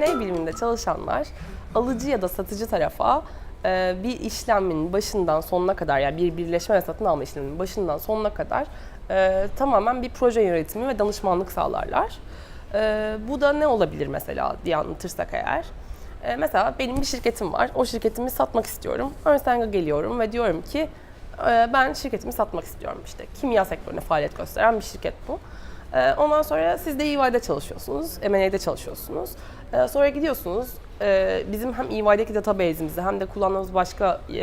M&A biliminde çalışanlar alıcı ya da satıcı tarafa e, bir işlemin başından sonuna kadar yani bir birleşme ve satın alma işleminin başından sonuna kadar e, tamamen bir proje yönetimi ve danışmanlık sağlarlar. E, bu da ne olabilir mesela diye anlatırsak eğer. Mesela benim bir şirketim var. O şirketimi satmak istiyorum. Ernst geliyorum ve diyorum ki ben şirketimi satmak istiyorum işte. Kimya sektöründe faaliyet gösteren bir şirket bu. E, ondan sonra siz de EY'de çalışıyorsunuz, M&A'de çalışıyorsunuz. E, sonra gidiyorsunuz e, bizim hem EY'deki database'imize hem de kullandığımız başka e,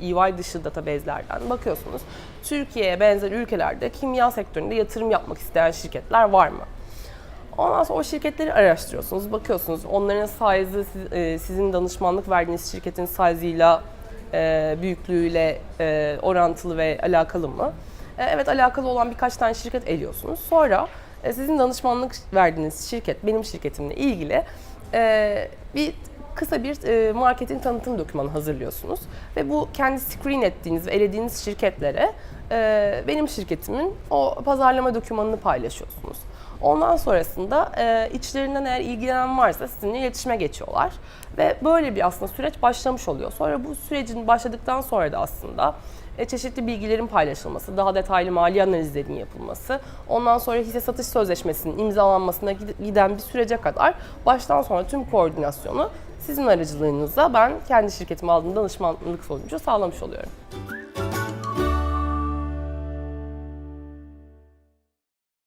EY dışı database'lerden bakıyorsunuz. Türkiye'ye benzer ülkelerde kimya sektöründe yatırım yapmak isteyen şirketler var mı? Ondan sonra o şirketleri araştırıyorsunuz, bakıyorsunuz onların size'ı siz- e, sizin danışmanlık verdiğiniz şirketin size'ıyla, e, büyüklüğüyle orantılı ve alakalı mı? E, Evet alakalı olan birkaç tane şirket eliyorsunuz. Sonra e, sizin danışmanlık verdiğiniz şirket, benim şirketimle ilgili e, bir kısa bir marketin tanıtım dokümanı hazırlıyorsunuz. Ve bu kendi screen ettiğiniz ve elediğiniz şirketlere e, benim şirketimin o pazarlama dokümanını paylaşıyorsunuz. Ondan sonrasında e, içlerinden eğer ilgilenen varsa sizinle iletişime geçiyorlar. Ve böyle bir aslında süreç başlamış oluyor. Sonra bu sürecin başladıktan sonra da aslında e, çeşitli bilgilerin paylaşılması, daha detaylı mali analizlerin yapılması, ondan sonra hisse satış sözleşmesinin imzalanmasına gid- giden bir sürece kadar baştan sona tüm koordinasyonu sizin aracılığınızla ben kendi şirketime aldığım danışmanlık sonucu sağlamış oluyorum.